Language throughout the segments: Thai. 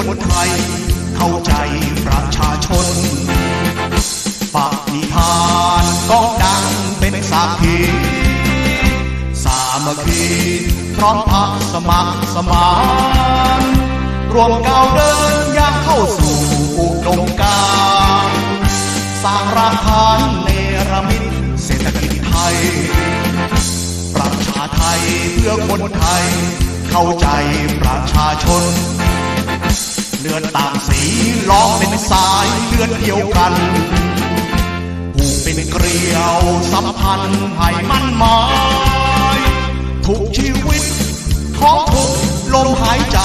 คนไทย เข้าใจประชาชนปณิธานก็ดังเป็นสักขีสามัคคีพร้อมพักสมัครสมานรวมก้าวเดินย่างเข้าสู่อุดมการสร้างรากฐานเนรมิตเศรษฐกิจไทย ประชาไทยเพื่อคนไทย เข้าใจประชาชน เลือดต่างสีล้อมเป็นสายเลือดเดียวกันผูกเป็นเกลียวสัมพันธ์ให้มั่นหมายทุกชีวิตของทุกลมหายใจ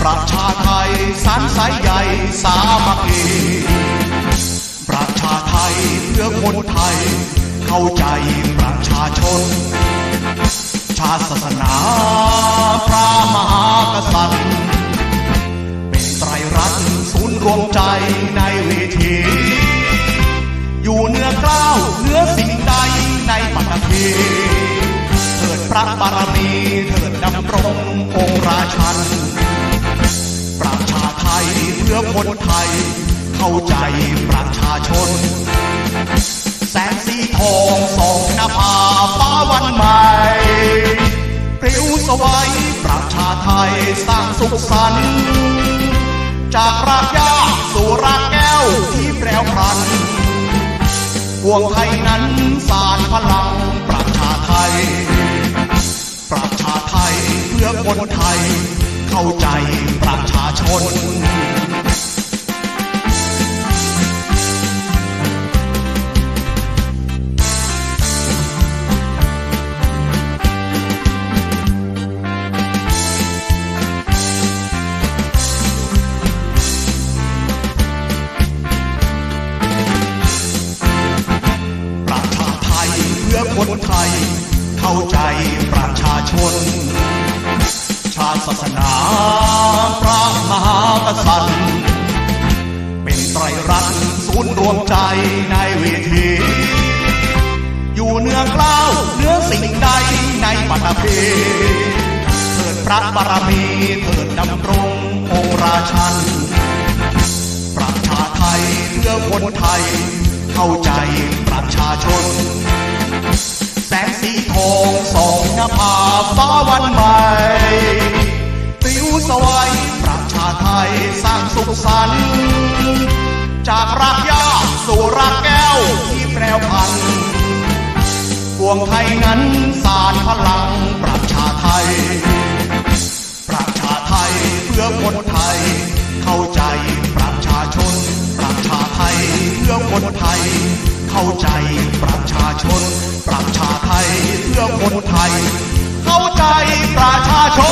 ประชาไทยสารสายใหญ่สามัคคีประชาไทยเพื่อคนไทย เข้าใจประชาชน บารมีเถิดดำรงองค์ราชัน ประชาไทยเพื่อคนไทย เข้าใจประชาชน แสงสีทองสองนภาฟ้าวันใหม่ปลิวสวัยประชาไทยสร้างสุขสันต์จากรากหญ้าสู่รากแก้วที่แปรพรันพวงไทยนั้นสารพลังประชาไทย คนไทย เข้าใจประชาชน ประชาไทยเพื่อคนไทย เข้าใจประชาชน ชาติศาสนาพระมหากษัตริย์ เป็นไตรรัตน์ศูนย์รวมใจในเวที อยู่เนื้อเกล้าวเนื้อสิ่งใดในปัตภีเถิดพระบารมีเถิดดำรงองราชันประชาไทยเพื่อคนไทย เข้าใจประชาชน สวัยประชาไทยสร้างสุขสันต์จากรากหญ้าสู่รากแก้วที่แปรพันธุ์ปวงไทยนั้นสารพลังประชาไทย ประชาไทยเพื่อคนไทย เข้าใจประชาชน ประชาไทยเพื่อคนไทย เข้าใจประชาชน ประชาไทยเพื่อคนไทย เข้าใจประชาชน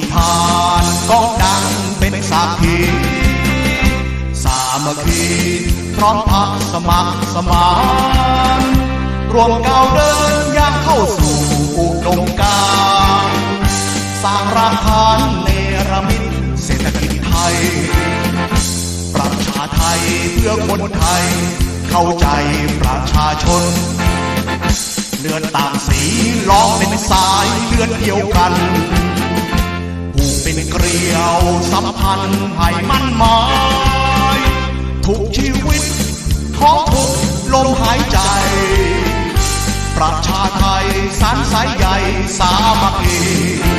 ปณิธานก็ดังเป็นสักขีสามัคคีพร้อมพักสมัครสมานรวมก้าวเดินย่างเข้าสู่อุดมการสร้างรากฐานเนรมิตเศรษฐกิจไทย ประชาไทยเพื่อคนไทย เข้าใจประชาชนเลือดต่างสีล้อมเป็นสายเลือดเดียวกัน เป็นเกลียวสัมพันธ์ให้มั่นหมายทุกชีวิตของทุกลมหายใจ ประชาไทยสารสายใหญ่สามัคคี